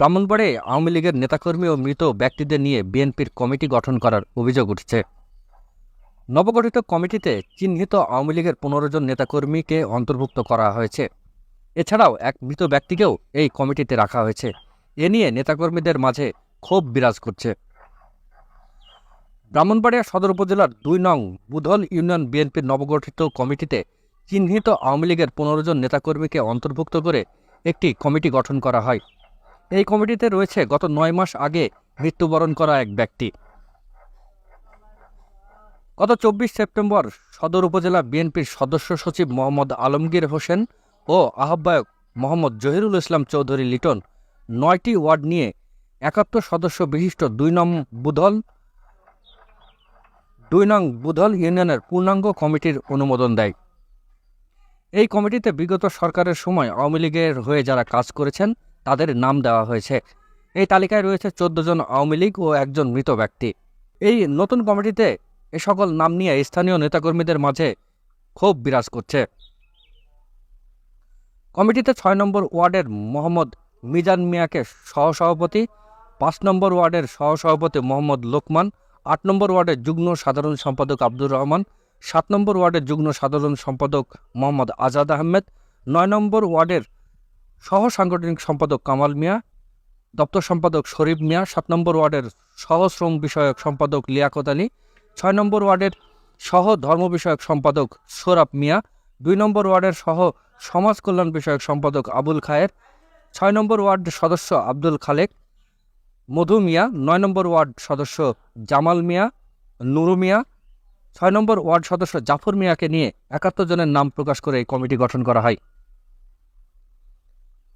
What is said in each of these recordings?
ব্রাহ্মণবাড়ে আওয়ামী লীগের নেতাকর্মী ও মৃত ব্যক্তিদের নিয়ে বিএনপির কমিটি গঠন করার অভিযোগ উঠছে। নবগঠিত কমিটিতে চিহ্নিত আওয়ামী লীগের পনেরো জন নেতাকর্মীকে অন্তর্ভুক্ত করা হয়েছে। এছাড়াও এক মৃত ব্যক্তিকেও এই কমিটিতে রাখা হয়েছে। এ নিয়ে নেতাকর্মীদের মাঝে ক্ষোভ বিরাজ করছে। ব্রাহ্মণবাড়িয়া সদর উপজেলার দুই নং বুধল ইউনিয়ন বিএনপির নবগঠিত কমিটিতে চিহ্নিত আওয়ামী লীগের পনেরো জন নেতাকর্মীকে অন্তর্ভুক্ত করে একটি কমিটি গঠন করা হয়। এই কমিটিতে রয়েছে গত নয় মাস আগে মৃত্যুবরণ করা এক ব্যক্তি। গত চব্বিশ সেপ্টেম্বর সদর উপজেলা বিএনপির সদস্য সচিব মোহাম্মদ আলমগীর হোসেন ও আহ্বায়ক মোহাম্মদ জহিরুল ইসলাম চৌধুরী লিটন নয়টি ওয়ার্ড নিয়ে একাত্তর সদস্য বিশিষ্ট দুই নং বুধল, দুই নং বুধল ইউনিয়নের পূর্ণাঙ্গ কমিটির অনুমোদন দেয়। এই কমিটিতে বিগত সরকারের সময় আওয়ামী লীগের হয়ে যারা কাজ করেছেন তাদের নাম দেওয়া হয়েছে। এই তালিকায় রয়েছে চোদ্দ জন আওয়ামী লীগ ও একজন মৃত ব্যক্তি। এই নতুন কমিটিতে এ সকল নাম নিয়ে স্থানীয় নেতাকর্মীদের মাঝে ক্ষোভ বিরাজ করছে। কমিটিতে ছয় নম্বর ওয়ার্ডের মোহাম্মদ মিজান মিয়াকে সহসভাপতি, পাঁচ নম্বর ওয়ার্ডের সহসভাপতি মোহাম্মদ লোকমান, আট নম্বর ওয়ার্ডের যুগ্ম সাধারণ সম্পাদক আব্দুর রহমান, সাত নম্বর ওয়ার্ডের যুগ্ম সাধারণ সম্পাদক মোহাম্মদ আজাদ আহমেদ, নয় নম্বর ওয়ার্ডের সহ সাংগঠনিক সম্পাদক কামাল মিয়া, দপ্তর সম্পাদক শরীফ মিয়া, সাত নম্বর ওয়ার্ডের সহ শ্রম বিষয়ক সম্পাদক লিয়াকত আলী, ছয় নম্বর ওয়ার্ডের সহ ধর্ম বিষয়ক সম্পাদক সোরাব মিয়া, দুই নম্বর ওয়ার্ডের সহ সমাজ কল্যাণ বিষয়ক সম্পাদক আবুল খায়ের, ছয় নম্বর ওয়ার্ড সদস্য আব্দুল খালেক, মধু মিয়া, নয় নম্বর ওয়ার্ড সদস্য জামাল মিয়া, নুরু মিয়া, ছয় নম্বর ওয়ার্ড সদস্য জাফর মিয়াকে নিয়ে একাত্তর জনের নাম প্রকাশ করে এই কমিটি গঠন করা হয়।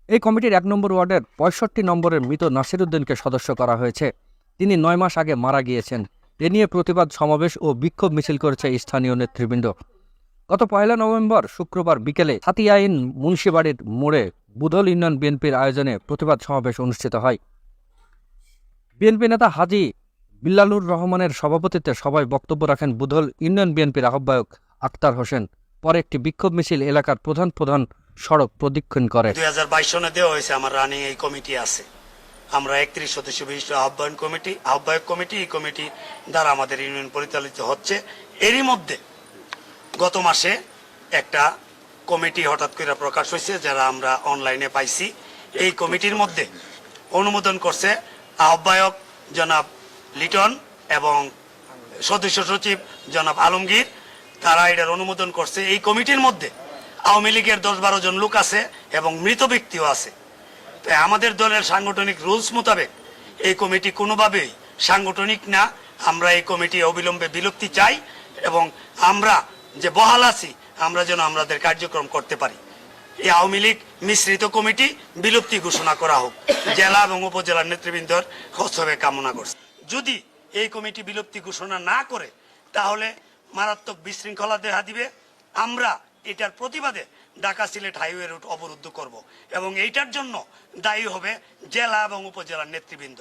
এই কমিটির এক নম্বর ওয়ার্ডের পঁয়ষট্টি নম্বরের মৃত নাসিরুদ্দিনকে সদস্য করা হয়েছে। তিনি নয় মাস আগে মারা গিয়েছেন। এ নিয়ে প্রতিবাদ, সমাবেশ ও বিক্ষোভ মিছিল করেছে স্থানীয় নেতৃবৃন্দ। গত পয়লা নভেম্বর শুক্রবার বিকেলে হাতিয়াইন মুন্সিবাড়ির মোড়ে বুধল ইউনিয়ন বিএনপির আয়োজনে প্রতিবাদ, সমাবেশ অনুষ্ঠিত হয়। বিএনপি নেতা হাজি বিল্লালুর রহমানের সভাপতিত্বে সবাই বক্তব্য রাখেন বুধল ইউনিয়ন বিএনপির আহ্বায়ক আক্তার হোসেন। পরে একটি বিক্ষোভ মিছিল এলাকার প্রধান প্রধান সড়ক প্রদক্ষিণ করে। দুই হাজার বাইশ সনে দেওয়া হয়েছে, আমার রানিং এই কমিটি আছে। আমরা একত্রিশ সদস্য বিশিষ্ট আহ্বায়ন কমিটি আহ্বায়ক কমিটি এই কমিটি দ্বারা আমাদের ইউনিয়ন পরিচালিত হচ্ছে। এরই মধ্যে গত মাসে একটা কমিটি হঠাৎ করে প্রকাশ হয়েছে, যারা আমরা অনলাইনে পাইছি। এই কমিটির মধ্যে অনুমোদন করছে আহ্বায়ক জনাব লিটন এবং সদস্য সচিব জনাব আলমগীর। তারা এটার অনুমোদন করছে। এই কমিটির মধ্যে আওয়ামী লীগের দশ বারো জন লোক আছে এবং মৃত ব্যক্তিও আছে। তাই আমাদের দলের সাংগঠনিক রুলস মোতাবেক এই কমিটি কোনোভাবেই সাংগঠনিক না। আমরা এই কমিটি অবিলম্বে বিলুপ্তি চাই এবং আমরা যে বহাল আছি, আমরা যেন আমাদের কার্যক্রম করতে পারি। এই আওয়ামী লীগ মিশ্রিত কমিটি বিলুপ্তি ঘোষণা করা হোক। জেলা এবং উপজেলার নেতৃবৃন্দর হস্তক্ষেপ কামনা করছে। যদি এই কমিটি বিলুপ্তি ঘোষণা না করে, তাহলে মারাত্মক বিশৃঙ্খলা দেখা দিবে। আমরা এটার প্রতিবাদে ঢাকা সিলেট হাইওয়ে রুট অবরুদ্ধ করব এবং এইটার জন্য দায়ী হবে জেলা এবং উপজেলার নেতৃবৃন্দ।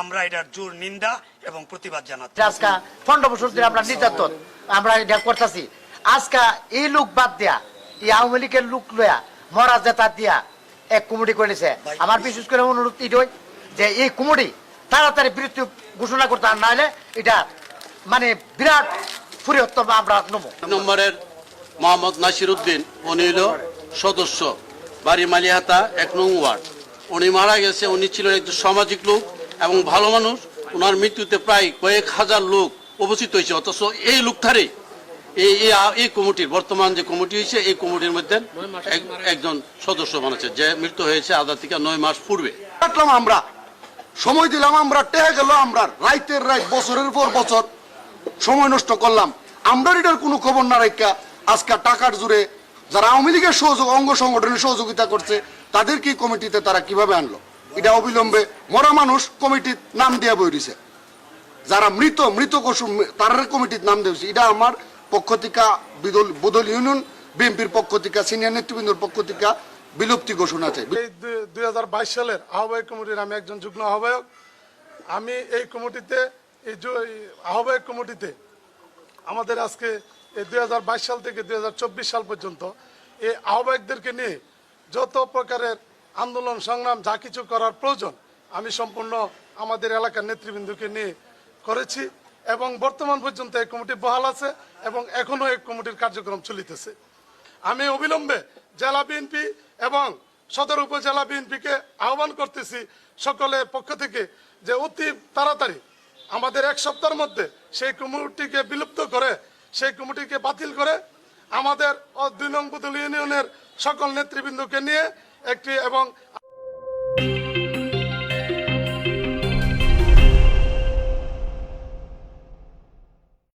আমরা এটার জোর নিন্দা এবং প্রতিবাদ জানাচ্ছি। আজকা পনেরো বছর ধরে আমরা নির্যাতন আমরা এটা করতেছি। আজকা এই লোক বাদ দিয়া এই আওয়ামী লীগের লোক লয়া মরা জেতা দিয়া এক কমিটি করেছে আমার বিশেষ করে অনুরোধ এটাই যে এই কমিটি তাড়াতাড়ি বিরতি ঘোষণা করতে আর নাহলে এটা মানে বিরাট ফুরিয়ত্তর আমরা নেব নম্বরের মোহাম্মদ নাসির উদ্দিন উনি হল সদস্য। বাড়ি মালিহাতা এক নং ওয়ার্ড। উনি মারা গেছে উনি ছিলেন একজন সামাজিক লোক এবং ভালো মানুষ। ওনার মৃত্যুতে প্রায় কয়েক হাজার লোক উপস্থিত হয়েছে। অথচ এই লোকটারে এই এই এই কমিটির বর্তমান যে কমিটি হয়েছে এই কমিটির মধ্যে এক- একজন সদস্য বানাচ্ছে যে মৃত্যু হয়েছে আদার থেকে নয় মাস পূর্বে। কাটলাম আমরা। সময় দিলাম আমরা টেহে গেল আমরা। রাইতের রাত বছরের পর বছর। সময় নষ্ট করলাম। আমরা এটার কোনো খবর না রাখা আজকে টাকার জুড়ে যারা আওয়ামী লীগের সহযোগ অঙ্গ সংগঠনের সহযোগিতা করছে, তাদের কি কমিটিতে তারা কীভাবে আনলো? এটা অবিলম্বে মরা মানুষ কমিটির নাম দিয়ে বই দিছে। যারা মৃত মৃত কসুম তার কমিটির নাম দিয়েছে এটা আমার পক্ষ থেকে বিদল বদল ইউনিয়ন, বিএনপির পক্ষ থেকে, সিনিয়র নেতৃবৃন্দর পক্ষ থেকে বিলুপ্তি ঘোষণা এই দুই হাজার বাইশ সালের আহ্বায়ক কমিটির আমি একজন যুগ্ম আহ্বায়ক। আমি এই কমিটিতে, এই আহ্বায়ক কমিটিতে আমাদের আজকে এই দুই হাজার বাইশ সাল থেকে দুই হাজার চব্বিশ সাল পর্যন্ত এই আহ্বায়কদেরকে নিয়ে যত প্রকারের আন্দোলন, সংগ্রাম যা কিছু করার প্রয়োজন, আমি সম্পূর্ণ আমাদের এলাকার নেতৃবৃন্দকে নিয়ে করেছি এবং বর্তমান পর্যন্ত এই কমিটি বহাল আছে এবং এখনও এই কমিটির কার্যক্রম চলিতেছে। আমি অবিলম্বে জেলা বিএনপি এবং সদর উপজেলা বিএনপিকে আহ্বান করতেছি সকলের পক্ষ থেকে যে অতি তাড়াতাড়ি আমাদের এক সপ্তাহের মধ্যে সেই কমিটিকে বিলুপ্ত করে সেই কমিটিকে বাতিল করে আমাদের দুই নং বুতুল ইউনিয়নের সকল নেতৃবৃন্দকে নিয়ে একটি এবং